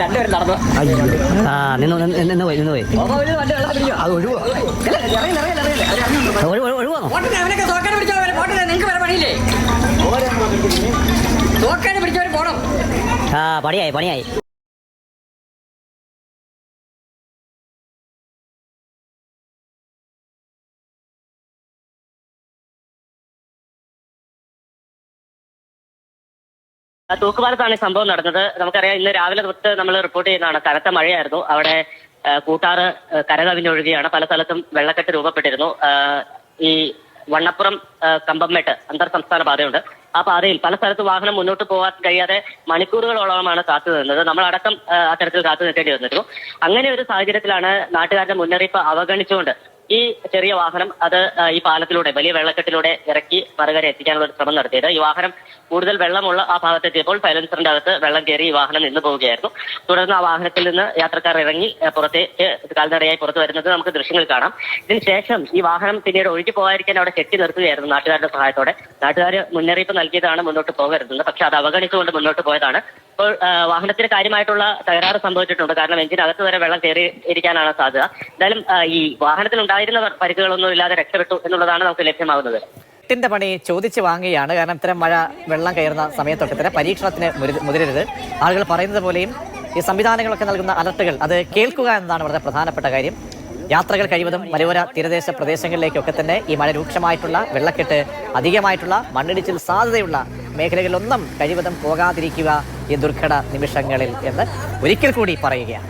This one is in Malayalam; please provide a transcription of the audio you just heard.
രണ്ടുപേരും നടന്നു. ആ നിന്ന് നിന്ന് പോയി നിന്ന് പോയി. അത് ഒഴിവോ. ഒഴിവാണോ ആ പണിയായി പണിയായി. തൂക്കുപാലത്താണ് ഈ സംഭവം നടന്നത്. നമുക്കറിയാം ഇന്ന് രാവിലെ തൊട്ട് നമ്മൾ റിപ്പോർട്ട് ചെയ്യുന്നതാണ്. കനത്ത മഴയായിരുന്നു. അവിടെ കൂട്ടാറ് കരകവിഞ്ഞൊഴുകിയാണ്. പല സ്ഥലത്തും വെള്ളക്കെട്ട് രൂപപ്പെട്ടിരുന്നു. ഈ വണ്ണപ്പുറം കമ്പമ്മേട്ട് അന്തർ സംസ്ഥാന പാതയുണ്ട്. ആ പാതയിൽ പല സ്ഥലത്തും വാഹനം മുന്നോട്ട് പോകാൻ കഴിയാതെ മണിക്കൂറുകളോളമാണ് കാത്തു നിന്നത്. നമ്മളടക്കം അത്തരത്തിൽ കാത്തു നിൽക്കേണ്ടി വന്നിരുന്നു. അങ്ങനെ ഒരു സാഹചര്യത്തിലാണ് നാട്ടുകാരുടെ മുന്നറിയിപ്പ് അവഗണിച്ചുകൊണ്ട് ഈ ചെറിയ വാഹനം അത് ഈ പാലത്തിലൂടെ വലിയ വെള്ളക്കെട്ടിലൂടെ ഇറക്കി മറുകര എത്തിക്കാനുള്ള ഒരു ശ്രമം നടത്തിയത്. ഈ വാഹനം കൂടുതൽ വെള്ളമുള്ള ആ ഭാഗത്തെത്തിയപ്പോൾ സൈലൻസറിന്റെ അകത്ത് വെള്ളം കയറി ഈ വാഹനം നിന്ന് പോവുകയായിരുന്നു. തുടർന്ന് ആ വാഹനത്തിൽ നിന്ന് യാത്രക്കാർ ഇറങ്ങി പുറത്തേക്ക് കാൽനടയായി പുറത്തു വരുന്നത് നമുക്ക് ദൃശ്യങ്ങൾ കാണാം. ഇതിനുശേഷം ഈ വാഹനം പിന്നീട് ഒഴുകി പോകാതിരിക്കാൻ അവിടെ കെട്ടി നിർത്തുകയായിരുന്നു നാട്ടുകാരുടെ സഹായത്തോടെ. നാട്ടുകാർ മുന്നറിയിപ്പ് നൽകിയതാണ് മുന്നോട്ട് പോകരുതെന്ന്. പക്ഷെ അത് അവഗണിച്ചുകൊണ്ട് മുന്നോട്ട് പോയതാണ്. ഇപ്പോൾ ആ, വാഹനത്തിന് കാര്യമായിട്ടുള്ള തകരാറ് സംഭവിച്ചിട്ടുണ്ട്. കാരണം എഞ്ചിനകത്ത് വരെ വെള്ളം കയറി ഇരിക്കാനാണ് സാധ്യത. എന്തായാലും ഈ വാഹനത്തിൽ ഉണ്ടായിരുന്ന പരിക്കുകളൊന്നും ഇല്ലാതെ രക്ഷപ്പെട്ടു എന്നുള്ളതാണ് നമുക്ക് ലഭ്യമാകുന്നത്. എട്ടിന്റെ പണി ചോദിച്ചു വാങ്ങുകയാണ്. കാരണം ഇത്തരം മഴ വെള്ളം കയറുന്ന സമയത്തൊക്കെ തന്നെ പരീക്ഷണത്തിന് മുതിരരുത്. ആളുകൾ പറയുന്നത് പോലെയും ഈ സംവിധാനങ്ങളൊക്കെ നൽകുന്ന അലർട്ടുകൾ അത് കേൾക്കുക എന്നതാണ് വളരെ പ്രധാനപ്പെട്ട കാര്യം. യാത്രകൾ കഴിവതും മലയോര തീരദേശ പ്രദേശങ്ങളിലേക്കൊക്കെ തന്നെ ഈ മഴ രൂക്ഷമായിട്ടുള്ള വെള്ളക്കെട്ട് അധികമായിട്ടുള്ള മണ്ണിടിച്ചിൽ സാധ്യതയുള്ള മേഖലകളിലൊന്നും കഴിവതും പോകാതിരിക്കുക ഈ ദുർഘട നിമിഷങ്ങളിൽ എന്ന് ഒരിക്കൽ കൂടി പറയുകയാണ്.